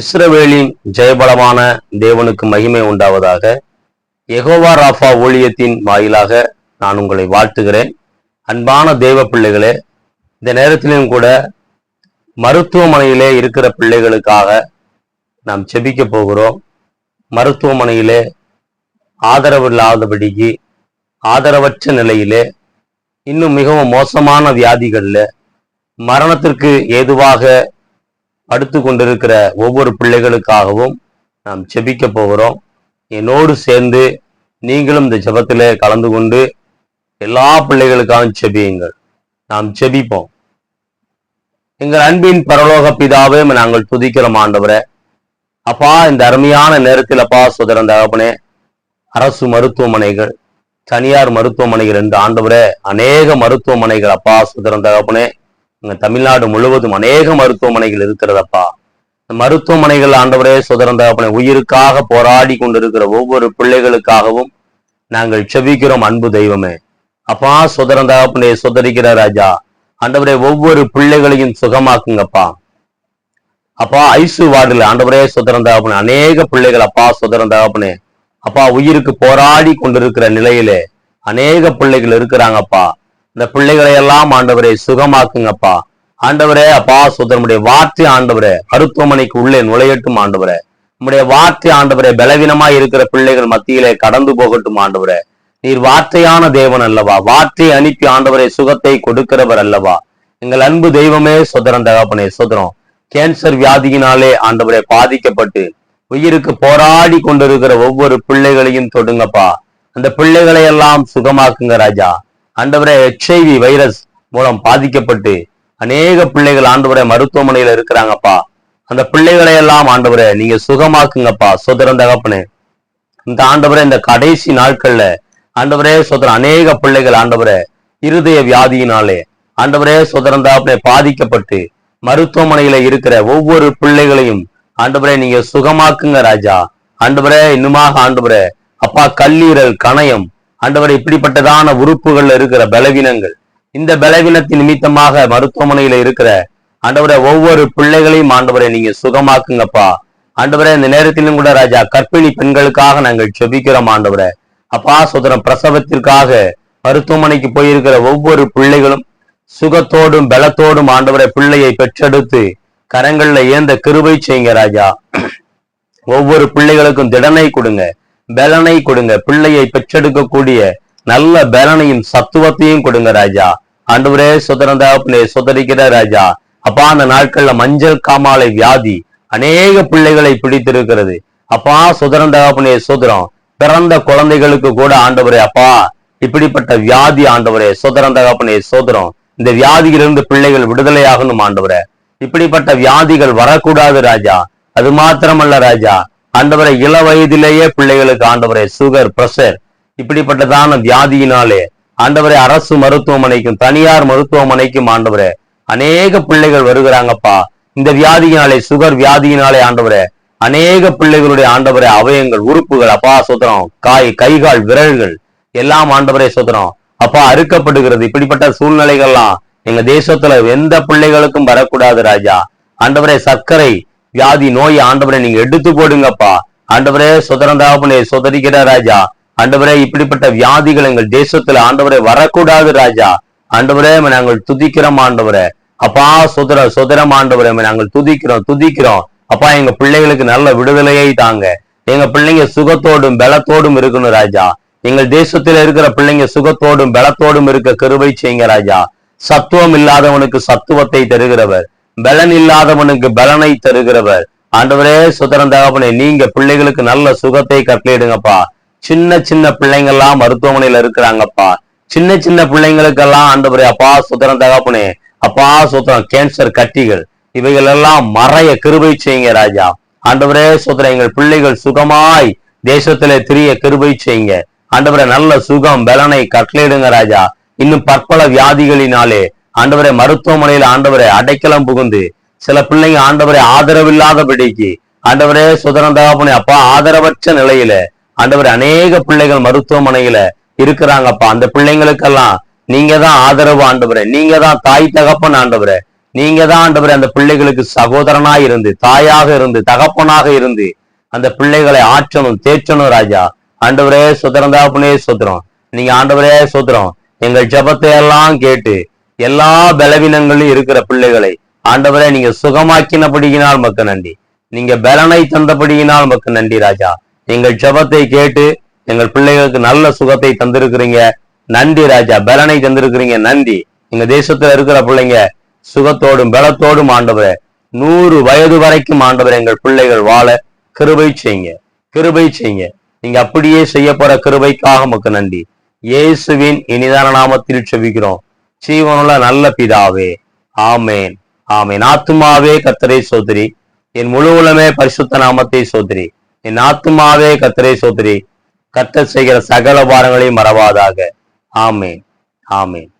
இஸ்ரவேலின் ஜெயபலமான தேவனுக்கு மகிமை உண்டாவதாக எகோவா ராஃபா ஊழியத்தின் வாயிலாக நான் உங்களை வாழ்த்துகிறேன். அன்பான தேவ பிள்ளைகளே இந்த நேரத்திலும் கூட மருத்துவமனையிலே இருக்கிற பிள்ளைகளுக்காக நாம் செபிக்க போகிறோம். மருத்துவமனையிலே ஆதரவு இல்லாதபடிக்கு ஆதரவற்ற நிலையிலே இன்னும் மிகவும் மோசமான வியாதிகளில் மரணத்திற்கு ஏதுவாக படுத்து கொண்டிருக்கிற ஒவ்வொரு பிள்ளைகளுக்காகவும் நாம் செபிக்க போகிறோம். என்னோடு சேர்ந்து நீங்களும் இந்த ஜெபத்திலே கலந்து கொண்டு எல்லா பிள்ளைகளுக்காகவும் செபியுங்கள் நாம் செபிப்போம் எங்கள் அன்பின் பரலோக பிதாவே நாங்கள் துதிக்கிறோம் ஆண்டவரே. அப்பா இந்த அருமையான நேரத்தில் அப்பா சுதரன் தகப்பனே அரசு மருத்துவமனைகள் தனியார் மருத்துவமனைகள் என்று ஆண்டவரே அநேக மருத்துவமனைகள் அப்பா சுதரன் தகப்பனே தமிழ்நாடு முழுவதும் அநேக மருத்துவமனைகள் இருக்கிறதப்பா. மருத்துவமனைகள் ஆண்டவரே சுதரன் தகப்பனே உயிருக்காக போராடி கொண்டிருக்கிற ஒவ்வொரு பிள்ளைகளுக்காகவும் நாங்கள் செவிக்கிறோம் அன்பு தெய்வமே. அப்பா சுதரன் தகப்பனே சுதரிக்கிற ராஜா. ஆண்டவரே ஒவ்வொரு பிள்ளைகளையும் சுகமாக்குங்கப்பா. அப்பா ஐசு வார்டில் ஆண்டவரே சுதந்திர தகப்பனே அநேக பிள்ளைகள் அப்பா சுதரன் அப்பா உயிருக்கு போராடி கொண்டிருக்கிற நிலையிலே அநேக பிள்ளைகள் இருக்கிறாங்கப்பா. இந்த பிள்ளைகளை எல்லாம் ஆண்டவரே சுகமாக்குங்கப்பா. ஆண்டவரே அப்பா சுதனுடைய வார்த்தை ஆண்டவரே மருத்துவமனைக்கு உள்ளே நுழையட்டும் ஆண்டவரே. உம்முடைய வார்த்தை ஆண்டவரே பலவீனமாய் இருக்கிற பிள்ளைகள் மத்தியிலே கடந்து போகட்டும் ஆண்டவரே. நீர் வார்த்தையான தேவன் அல்லவா? வார்த்தையை அனுப்பி ஆண்டவரே சுகத்தை கொடுக்கிறவர் அல்லவா? எங்கள் அன்பு தெய்வமே சுதரம் தகப்பனே சுதரம். கேன்சர் வியாதியினாலே ஆண்டவரே பாதிக்கப்பட்டு உயிருக்கு போராடி கொண்டிருக்கிற ஒவ்வொரு பிள்ளைகளையும் தொடுங்கப்பா. அந்த பிள்ளைகளை எல்லாம் சுகமாக்குங்க ராஜா. ஆண்டவரே ஹெச்ஐவி வைரஸ் மூலம் பாதிக்கப்பட்டு அநேக பிள்ளைகள் ஆண்டவரே மருத்துவமனையில இருக்கிறாங்கப்பா. அந்த பிள்ளைகளை எல்லாம் ஆண்டவரே நீங்க சுகமாக்குங்கப்பா சுதரம் தகப்பனே. இந்த ஆண்டவரே இந்த கடைசி நாட்கள்ல ஆண்டவரே சுதரம் அநேக பிள்ளைகள் ஆண்டவரே இருதய வியாதியினாலே ஆண்டவரே சுதரம் தகப்பனே பாதிக்கப்பட்டு மருத்துவமனையில இருக்கிற ஒவ்வொரு பிள்ளைகளையும் ஆண்டவரே நீங்க சுகமாக்குங்க ராஜா. ஆண்டவரே இன்னுமாக ஆண்டவரே அப்பா கல்லீரல் கணயம் ஆண்டவர் இப்படிப்பட்டதான உறுப்புகள்ல இருக்கிற பலவீனங்கள் இந்த பலவீனத்தின் நிமித்தமாக மருத்துவமனையில இருக்கிற ஆண்டவரே ஒவ்வொரு பிள்ளைகளையும் ஆண்டவரை நீங்க சுகமாக்குங்கப்பா. ஆண்டவரே இந்த நேரத்திலும் கூட ராஜா கர்ப்பிணி பெண்களுக்காக நாங்கள் செபிக்கிறோம் ஆண்டவரை. அப்பா சுதரம் பிரசவத்திற்காக மருத்துவமனைக்கு போயிருக்கிற ஒவ்வொரு பிள்ளைகளும் சுகத்தோடும் பலத்தோடும் ஆண்டவரை பிள்ளையை பெற்றெடுத்து கரங்கள்ல ஏந்த கிருபை செய்யுங்க ராஜா. ஒவ்வொரு பிள்ளைகளுக்கும் திடனை கொடுங்க. பலனை கொடுங்க. பிள்ளையை பெற்றெடுக்கக்கூடிய நல்ல பலனையும் சத்துவத்தையும் கொடுங்க ராஜா. ஆண்டவரே சுதரந்தாப்புனே சுதரிக்கிற ராஜா. அப்பா அந்த நாட்கள்ல மஞ்சள் காமாலை வியாதி அநேக பிள்ளைகளை பிடித்திருக்கிறது. அப்பா சுதரந்தாப்புனே சுதரம் பிறந்த குழந்தைகளுக்கு கூட ஆண்டவரே அப்பா இப்படிப்பட்ட வியாதி ஆண்டவரே சுதரந்தகப்பனே சோதரம் இந்த வியாதியிலிருந்து பிள்ளைகள் விடுதலையாகணும் ஆண்டவரே. இப்படிப்பட்ட வியாதிகள் வரக்கூடாது ராஜா. அது மாத்திரமல்ல ராஜா. ஆண்டவரை இள வயதிலேயே பிள்ளைகளுக்கு ஆண்டவரை சுகர் பிரஷர் இப்படிப்பட்டதான வியாதியினாலே ஆண்டவரை அரசு மருத்துவமனைக்கும் தனியார் மருத்துவமனைக்கும் ஆண்டவரே அநேக பிள்ளைகள் வருகிறாங்கப்பா. இந்த வியாதியினாலே சுகர் வியாதியினாலே ஆண்டவரே அநேக பிள்ளைகளுடைய ஆண்டவரை அவயங்கள் உறுப்புகள் அப்பா சுதரம் காய் கைகால் விரல்கள் எல்லாம் ஆண்டவரே சுதரம் அப்பா அறுக்கப்படுகிறது. இப்படிப்பட்ட சூழ்நிலைகள்லாம் எங்க தேசத்துல எந்த பிள்ளைகளுக்கும் வரக்கூடாது ராஜா. ஆண்டவரே சர்க்கரை வியாதி நோய் ஆண்டவரை நீங்க எடுத்து போடுங்கப்பா. ஆண்டவரே சுதரந்தாபனே சுதரிக்கிற ராஜா. ஆண்டவரே இப்படிப்பட்ட வியாதிகள் எங்கள் தேசத்துல ஆண்டவரே வரக்கூடாது ராஜா. ஆண்டவரே நாங்கள் துதிக்கிறோம் ஆண்டவரே. அப்பா சுதர சுதரம் ஆண்டவரே நாங்கள் துதிக்கிறோம் துதிக்கிறோம். அப்பா எங்க பிள்ளைகளுக்கு நல்ல விடுதலையை தாங்க. எங்க பிள்ளைங்க சுகத்தோடும் பலத்தோடும் இருக்கணும் ராஜா. எங்கள் தேசத்துல இருக்கிற பிள்ளைங்க சுகத்தோடும் பலத்தோடும் இருக்க கருவை செய்யுங்க ராஜா. சத்துவம் இல்லாதவனுக்கு சத்துவத்தை தருகிறவர். பலன் இல்லாதவனுக்கு பலனை தருகிறவர். ஆண்டவரே சுதரம் தகப்பனே நீங்க பிள்ளைகளுக்கு நல்ல சுகத்தை கட்டளையிடுங்கப்பா சின்ன சின்ன பிள்ளைங்க எல்லாம் மருத்துவமனையில இருக்கிறாங்கப்பா. சின்ன சின்ன பிள்ளைங்களுக்கெல்லாம் ஆண்டவரே அப்பா சுதரம் தகப்பனே அப்பா சுத்தரம் கேன்சர் கட்டிகள் இவைகள் எல்லாம் மறைய கிருபை செய்யுங்க ராஜா. ஆண்டவரே சுதரம் எங்கள் பிள்ளைகள் சுகமாய் தேசத்திலே திரிய கிருபை செய்யுங்க. ஆண்டவரே நல்ல சுகம் பலனை கட்டளையிடுங்க ராஜா. இன்னும் பற்பல வியாதிகளினாலே ஆண்டவரை மருத்துவமனையில ஆண்டவரை அடைக்கலம் புகுந்து சில பிள்ளைங்க ஆண்டவரே ஆதரவில்லாதபடிக்கு ஆண்டவரே சுதரம் தகப்பனே அப்பா ஆதரவற்ற நிலையில ஆண்டவர் அநேக பிள்ளைகள் மருத்துவமனையில இருக்கிறாங்கப்பா அந்த பிள்ளைங்களுக்கெல்லாம் நீங்க தான் ஆதரவு ஆண்டவரே. நீங்க தான் தாய் தகப்பன் ஆண்டவரே. நீங்க தான் ஆண்டவரே அந்த பிள்ளைகளுக்கு சகோதரனா இருந்து தாயாக இருந்து தகப்பனாக இருந்து அந்த பிள்ளைகளை ஆற்றணும் தேற்றணும் ராஜா. ஆண்டவரே சுதரம் தாப்புனே நீங்க ஆண்டவரே சுதரம் எங்கள் ஜபத்தை எல்லாம் கேட்டு எல்லா பலவீனங்களும் இருக்கிற பிள்ளைகளை ஆண்டவரை நீங்க சுகமாக்கினபடியினால் மக்க நன்றி. நீங்க பலனை தந்தபடியினால் மக்கு நன்றி ராஜா. எங்கள் ஜெபத்தை கேட்டு எங்கள் பிள்ளைகளுக்கு நல்ல சுகத்தை தந்திருக்கிறீங்க. நன்றி ராஜா. பலனை தந்திருக்கிறீங்க. நன்றி. எங்க தேசத்துல இருக்கிற பிள்ளைங்க சுகத்தோடும் பலத்தோடும் ஆண்டவரே நூறு வயது வரைக்கும் ஆண்டவர் எங்கள் பிள்ளைகள் வாழ கிருபை செய்யுங்க. கிருபை செய்யுங்க. நீங்க அப்படியே செய்ய போற கிருபைக்காக மக்கு நன்றி. இயேசுவின் இனிதான நாமத்தில் செபிக்கிறோம். ஜீவனுள்ள நல்ல பிதாவே ஆமேன் ஆமேன். ஆத்துமாவே கத்தரை சோதரி. என் முழு உலமே பரிசுத்த நாமத்தை சோதரி. என் ஆத்துமாவே கத்தரை சோதரி. கத்த செய்கிற சகல பாரங்களையும் மறவாதாக. ஆமேன் ஆமேன்.